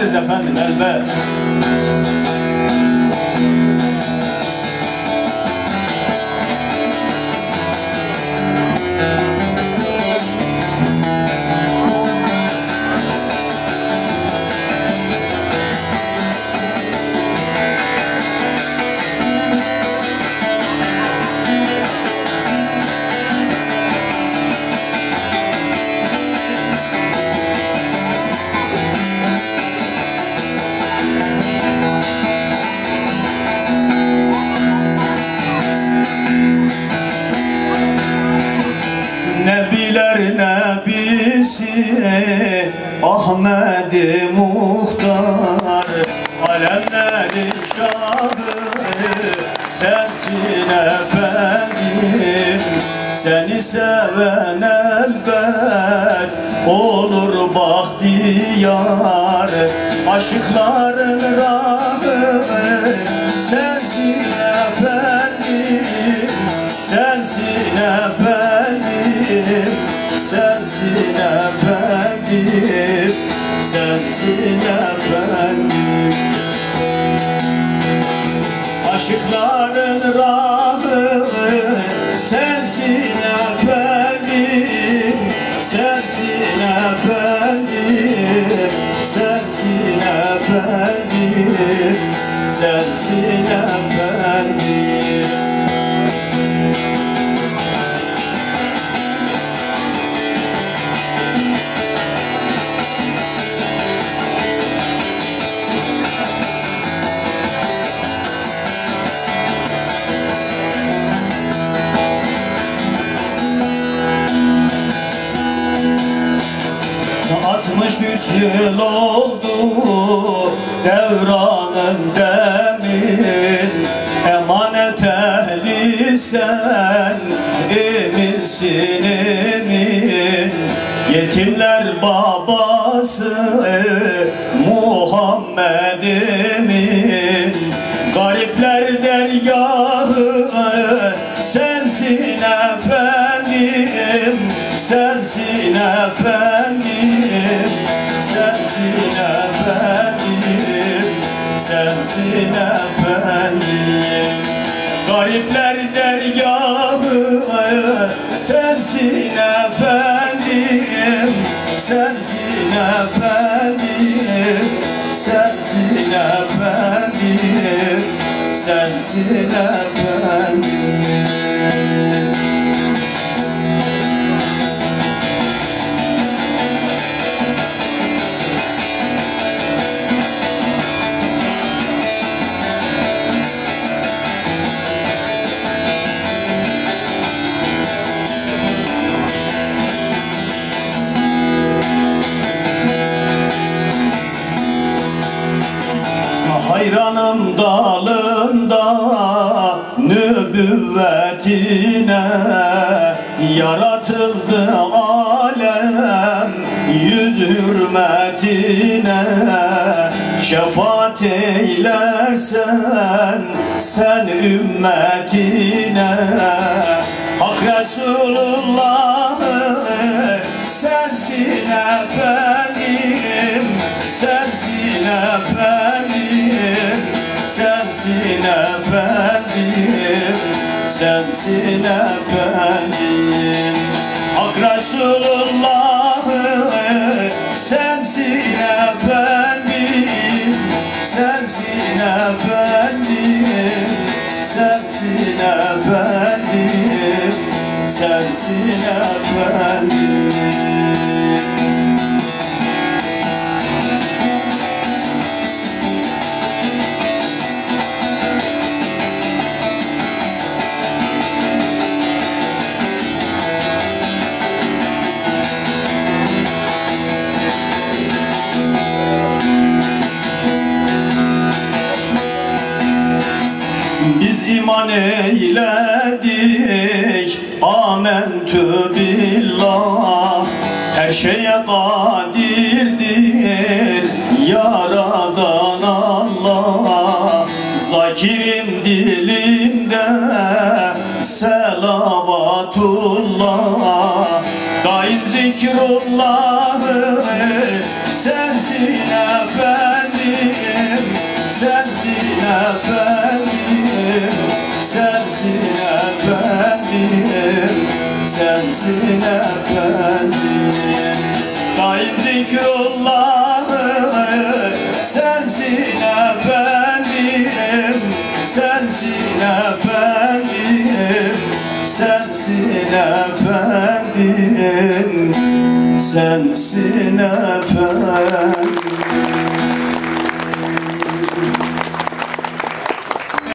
Bekleriz efendim elbet. Ahmet-i Muhtar Alemlerin şahı Sensin efendim. Seni seven elbet Olur bahtiyar. Aşıkların rahı Sensin Sensin efendim Aşıkların rahı üç yıl oldu devranın demin Emanet ehli sen eminsin emin. Yetimler babası Muhammed emin. Garipler dergahı sensin efendim Sensin efendim Sensin efendim. Garipler dergahı Sensin efendim. Sensin efendim Sensin efendim. Sensin efendim nübüvvetine Yaratıldı alem yüz hürmetine Şefaat eylersen sen ümmetine. Hak Resulullah'ı sensin efendim Sensin efendim iman eyledik. Amentü billah Her şeye kadirdir Yaradan Allah. Zakirim dilimde Selavatullah. Daim zikrullahı Sensin efendim Sensin efendim. Sensin efendim, sensin efendim Daim zikrullahı sensin efendim Sensin efendim, sensin efendim Sensin efendim.